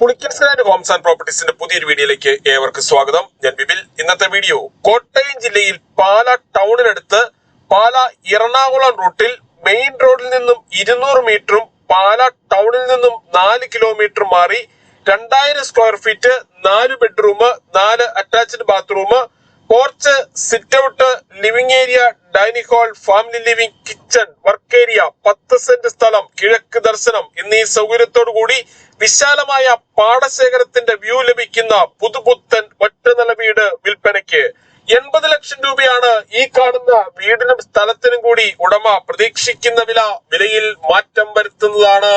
Pulickans land homes and പ്രോപ്പർട്ടീസിന്റെ പുതിയൊരു വീഡിയോയിലേക്ക് ഏവർക്കും സ്വാഗതം. ഞാൻ ബിബിൽ ഇന്നത്തെ വീഡിയോ കോട്ടയം ജില്ലയിൽ പാല ടൗണിനടുത്ത് പാല എറണാകുളം റൂട്ടിൽ മെയിൻ റോഡിൽ നിന്നും ഇരുന്നൂറ് മീറ്ററും പാല ടൗണിൽ നിന്നും നാല് കിലോമീറ്റർ മാറി രണ്ടായിരം സ്ക്വയർ ഫീറ്റ് നാല് ബെഡ്റൂം നാല് attached bathroom porch sit out living area dining hall family living kitchen work area പത്ത് സെന്റ് സ്ഥലം കിഴക്ക് ദർശനം എന്നീ സൗകര്യത്തോടു കൂടി വിശാലമായ പാടശേഖരത്തിന്റെ വ്യൂ ലഭിക്കുന്ന പുതുപുത്തൻ ഒറ്റനില വീട് വിൽപ്പനയ്ക്ക്. എൺപത് ലക്ഷം രൂപയാണ് ഈ കാണുന്ന വീടിനും സ്ഥലത്തിനും കൂടി ഉടമ പ്രതീക്ഷിക്കുന്ന വില. വിലയിൽ മാറ്റം വരുത്തുന്നതാണ്.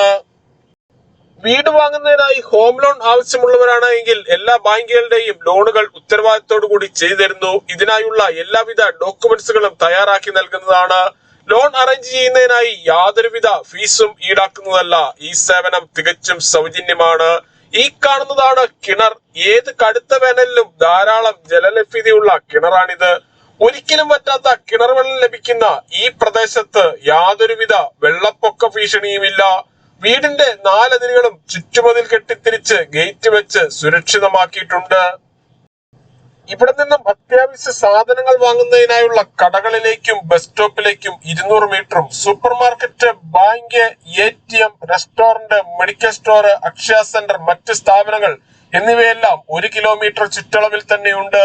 വീട് വാങ്ങുന്നതിനായി ഹോം ലോൺ ആവശ്യമുള്ളവരാണ് എങ്കിൽ എല്ലാ ബാങ്കുകളുടെയും ലോണുകൾ ഉത്തരവാദിത്തോടു കൂടി ചെയ്തു തരുന്നു. ഇതിനായുള്ള എല്ലാവിധ ഡോക്യുമെന്റ്സുകളും തയ്യാറാക്കി നൽകുന്നതാണ്. ലോൺ അറേഞ്ച് ചെയ്യുന്നതിനായി യാതൊരുവിധ ഫീസും ഈടാക്കുന്നതല്ല. ഈ സേവനം തികച്ചും സൗജന്യമാണ്. ഈ കാണുന്നതാണ് കിണർ. ഏത് കടുത്ത വേനലിലും ധാരാളം ജലലഭ്യതയുള്ള കിണറാണിത്. ഒരിക്കലും പറ്റാത്ത കിണർ വെള്ളം ലഭിക്കുന്ന ഈ പ്രദേശത്ത് യാതൊരുവിധ വെള്ളപ്പൊക്ക ഭീഷണിയുമില്ല. വീടിന്റെ നാലതിരുകളും ചുറ്റുമതിൽ കെട്ടിത്തിരിച്ച് ഗേറ്റ് വെച്ച് സുരക്ഷിതമാക്കിയിട്ടുണ്ട്. ഇവിടെ നിന്നും അത്യാവശ്യ സാധനങ്ങൾ വാങ്ങുന്നതിനായുള്ള കടകളിലേക്കും ബസ് സ്റ്റോപ്പിലേക്കും ഇരുന്നൂറ് മീറ്ററും supermarket bank A T M restaurant medical store Akshaya centre മറ്റ് സ്ഥാപനങ്ങൾ എന്നിവയെല്ലാം ഒരു കിലോമീറ്റർ ചുറ്റളവിൽ തന്നെയുണ്ട്.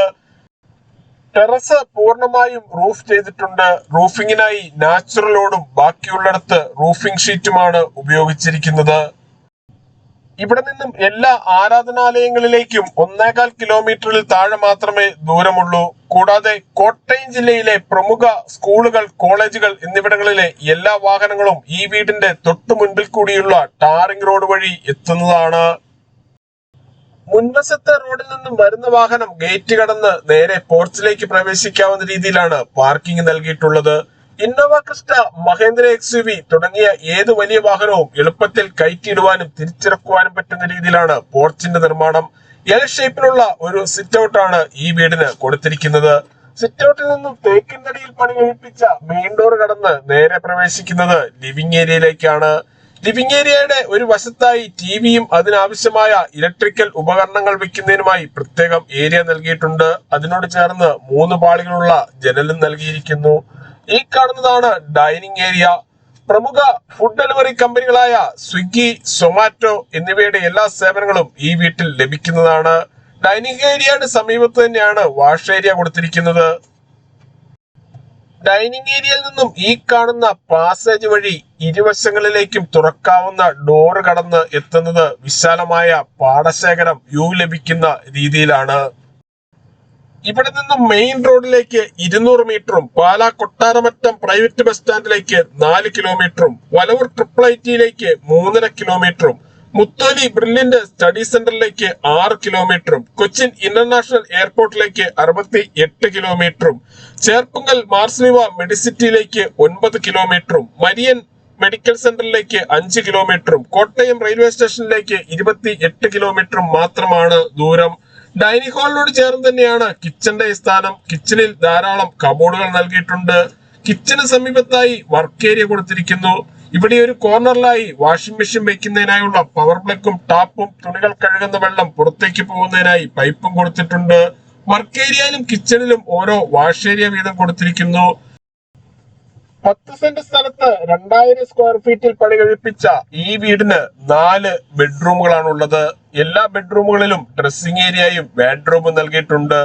ടെറസ് പൂർണമായും റൂഫ് ചെയ്തിട്ടുണ്ട്. റൂഫിങ്ങിനായി നാച്ചുറലോടും ബാക്കിയുള്ളിടത്ത് റൂഫിംഗ് ഷീറ്റുമാണ് ഉപയോഗിച്ചിരിക്കുന്നത്. ഇവിടെ നിന്നും എല്ലാ ആരാധനാലയങ്ങളിലേക്കും ഒന്നേകാൽ കിലോമീറ്ററിൽ താഴെ മാത്രമേ ദൂരമുള്ളൂ. കൂടാതെ കോട്ടയം ജില്ലയിലെ പ്രമുഖ സ്കൂളുകൾ കോളേജുകൾ എന്നിവിടങ്ങളിലെ എല്ലാ വാഹനങ്ങളും ഈ വീടിന്റെ തൊട്ടു മുൻപിൽ കൂടിയുള്ള ടാറിംഗ് റോഡ് വഴി എത്തുന്നതാണ്. മുൻവശത്തെ റോഡിൽ നിന്നും വരുന്ന വാഹനം ഗേറ്റ് കടന്ന് നേരെ പോർച്ചിലേക്ക് പ്രവേശിക്കാവുന്ന രീതിയിലാണ് പാർക്കിംഗ് നൽകിയിട്ടുള്ളത്. Innova Crysta Mahindra X U V തുടങ്ങിയ ഏത് വലിയ വാഹനവും എളുപ്പത്തിൽ കയറ്റിയിടുവാനും തിരിച്ചിറക്കുവാനും പറ്റുന്ന രീതിയിലാണ് പോർച്ചിന്റെ നിർമ്മാണം. എൽ ഷേപ്പിലുള്ള ഒരു സിറ്റ് ഔട്ടാണ് ഈ വീടിന് കൊടുത്തിരിക്കുന്നത്. സിറ്റ് ഔട്ടിൽ നിന്നും തേക്കിൻതടിയിൽ പണി കഴിപ്പിച്ച മെയിൻ ഡോർ കടന്ന് നേരെ പ്രവേശിക്കുന്നത് ലിവിംഗ് ഏരിയയിലേക്കാണ് ലിവിംഗ് ഏരിയയുടെ ഒരു വശത്തായി ടിവിയും അതിനാവശ്യമായ ഇലക്ട്രിക്കൽ ഉപകരണങ്ങൾ വെക്കുന്നതിനുമായി പ്രത്യേകം ഏരിയ നൽകിയിട്ടുണ്ട്. അതിനോട് ചേർന്ന് മൂന്ന് പാളികളുള്ള ജനലും നൽകിയിരിക്കുന്നു. ഈ കാണുന്നതാണ് ഡൈനിങ് ഏരിയ. പ്രമുഖ ഫുഡ് ഡെലിവറി കമ്പനികളായ സ്വിഗ്ഗി സൊമാറ്റോ എന്നിവയുടെ എല്ലാ സേവനങ്ങളും ഈ വീട്ടിൽ ലഭിക്കുന്നതാണ്. ഡൈനിങ് ഏരിയയുടെ സമീപത്ത് തന്നെയാണ് വാഷ് ഏരിയ കൊടുത്തിരിക്കുന്നത്. ഡൈനിങ് ഏരിയയിൽ നിന്നും ഈ കാണുന്ന പാസേജ് വഴി ഇരുവശങ്ങളിലേക്കും തുറക്കാവുന്ന ഡോർ കടന്ന് എത്തുന്നത് വിശാലമായ പാടശേഖരം വ്യൂ ലഭിക്കുന്ന രീതിയിലാണ്. ഇവിടെ നിന്നും മെയിൻ റോഡിലേക്ക് ഇരുന്നൂറ് മീറ്ററും പാലാ കൊട്ടാരമറ്റം പ്രൈവറ്റ് ബസ് സ്റ്റാൻഡിലേക്ക് നാല് കിലോമീറ്ററും വലവൂർ ട്രിപ്പിൾ ഐ ടിയിലേക്ക് മൂന്നര കിലോമീറ്ററും മുത്തോലി ബ്രില്യന്റ് സ്റ്റഡി സെന്ററിലേക്ക് ആറ് കിലോമീറ്ററും കൊച്ചിൻ ഇന്റർനാഷണൽ എയർപോർട്ടിലേക്ക് അറുപത്തി എട്ട് കിലോമീറ്ററും ചേർപ്പുങ്കൽ മാർസ്ലിവ മെഡിസിറ്റിയിലേക്ക് ഒൻപത് കിലോമീറ്ററും മരിയൻ മെഡിക്കൽ സെന്ററിലേക്ക് അഞ്ച് കിലോമീറ്ററും കോട്ടയം റെയിൽവേ സ്റ്റേഷനിലേക്ക് ഇരുപത്തി എട്ട് കിലോമീറ്ററും മാത്രമാണ് ദൂരം. ഡൈനിങ് ഹാളിനോട് ചേർന്ന് തന്നെയാണ് കിച്ചന്റെ സ്ഥാനം. കിച്ചണിൽ ധാരാളം കബോർഡുകൾ നൽകിയിട്ടുണ്ട്. കിച്ചന് സമീപത്തായി വർക്ക് ഏരിയ കൊടുത്തിരിക്കുന്നു. ഇവിടെ ഒരു കോർണറിലായി വാഷിംഗ് മെഷീൻ വെക്കുന്നതിനായുള്ള പവർ പ്ലഗും ടാപ്പും തുണികൾ കഴുകുന്ന വെള്ളം പുറത്തേക്ക് പോകുന്നതിനായി പൈപ്പും കൊടുത്തിട്ടുണ്ട്. വർക്ക് ഏരിയയിലും കിച്ചണിലും ഓരോ വാഷ് ഏരിയ വീതം കൊടുത്തിരിക്കുന്നു. പത്ത് സെന്റ് സ്ഥലത്ത് രണ്ടായിരം സ്ക്വയർ ഫീറ്റിൽ പണി കഴിപ്പിച്ച ഈ വീടിന് നാല് ബെഡ്റൂമുകളാണ് ഉള്ളത് എല്ലാ ബെഡ്റൂമുകളിലും ഡ്രസ്സിംഗ് ഏരിയയും ബെഡ്റൂമും നൽകിയിട്ടുണ്ട്.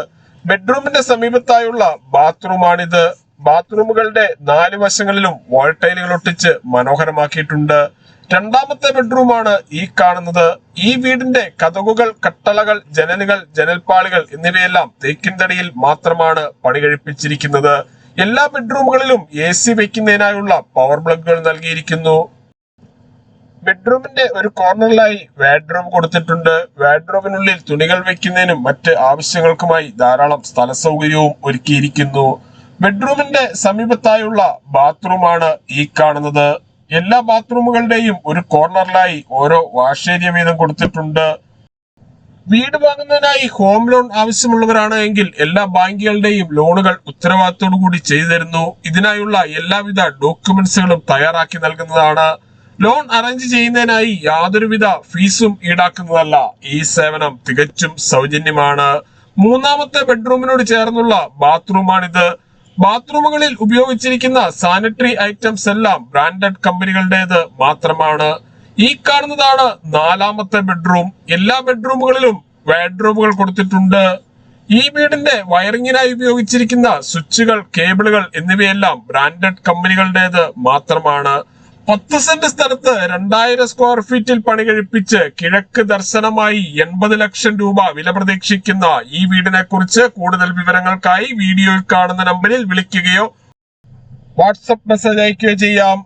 ബെഡ്റൂമിന്റെ സമീപത്തായുള്ള ബാത്റൂമാണിത് ബാത്റൂമുകളുടെ നാല് വശങ്ങളിലും വാൾ ടൈലുകൾ ഒട്ടിച്ച് മനോഹരമാക്കിയിട്ടുണ്ട്. രണ്ടാമത്തെ ബെഡ്റൂമാണ് ഈ കാണുന്നത്. ഈ വീടിന്റെ കതകുകൾ കട്ടളകൾ ജനലുകൾ ജനൽപ്പാളികൾ എന്നിവയെല്ലാം തേക്കിൻതടിയിൽ മാത്രമാണ് പണി കഴിപ്പിച്ചിരിക്കുന്നത് എല്ലാ ബെഡ്റൂമുകളിലും എ സി വയ്ക്കുന്നതിനായുള്ള പവർ പ്ലഗുകൾ നൽകിയിരിക്കുന്നു. ബെഡ്റൂമിന്റെ ഒരു കോർണറിലായി വാഡ്റൂം കൊടുത്തിട്ടുണ്ട്. വാഡ്റൂമിനുള്ളിൽ തുണികൾ വെക്കുന്നതിനും മറ്റ് ആവശ്യങ്ങൾക്കുമായി ധാരാളം സ്ഥല സൗകര്യവും ഒരുക്കിയിരിക്കുന്നു. ബെഡ്റൂമിന്റെ സമീപത്തായുള്ള ബാത്റൂമാണ് ഈ കാണുന്നത്. എല്ലാ ബാത്റൂമുകളുടെയും ഒരു കോർണറിലായി ഓരോ വാഷ് ഏരിയ വീതം കൊടുത്തിട്ടുണ്ട്. വീട് വാങ്ങുന്നതിനായി ഹോം ലോൺ ആവശ്യമുള്ളവരാണ് എങ്കിൽ എല്ലാ ബാങ്കുകളുടെയും ലോണുകൾ ഉത്തരവാദിത്തോടു കൂടി ചെയ്തു തരുന്നു. ഇതിനായുള്ള എല്ലാവിധ ഡോക്യുമെന്റ്സുകളും തയ്യാറാക്കി നൽകുന്നതാണ്. ലോൺ അറേഞ്ച് ചെയ്യുന്നതിനായി യാതൊരുവിധ ഫീസും ഈടാക്കുന്നതല്ല ഈ സേവനം തികച്ചും സൗജന്യമാണ്. മൂന്നാമത്തെ ബെഡ്റൂമിനോട് ചേർന്നുള്ള ബാത്റൂമാണിത്. ബാത്റൂമുകളിൽ ഉപയോഗിച്ചിരിക്കുന്ന സാനിറ്ററി ഐറ്റംസ് എല്ലാം ബ്രാൻഡഡ് കമ്പനികളുടേത് മാത്രമാണ്. ഈ കാണുന്നതാണ് നാലാമത്തെ ബെഡ്റൂം. എല്ലാ ബെഡ്റൂമുകളിലും ബെഡ്റൂമുകൾ കൊടുത്തിട്ടുണ്ട്. ഈ വീടിന്റെ വയറിങ്ങിനായി ഉപയോഗിച്ചിരിക്കുന്ന സ്വിച്ചുകൾ കേബിളുകൾ എന്നിവയെല്ലാം ബ്രാൻഡഡ് കമ്പനികളുടേത് മാത്രമാണ്. പത്ത് സെന്റ് സ്ഥലത്ത് രണ്ടായിരം സ്ക്വയർ ഫീറ്റിൽ പണി കഴിപ്പിച്ച് കിഴക്ക് ദർശനമായി എൺപത് ലക്ഷം രൂപ വില പ്രതീക്ഷിക്കുന്ന ഈ വീടിനെ കുറിച്ച് കൂടുതൽ വിവരങ്ങൾക്കായി വീഡിയോയിൽ കാണുന്ന നമ്പറിൽ വിളിക്കുകയോ വാട്സപ്പ് മെസ്സേജ് അയക്കുകയോ ചെയ്യാം.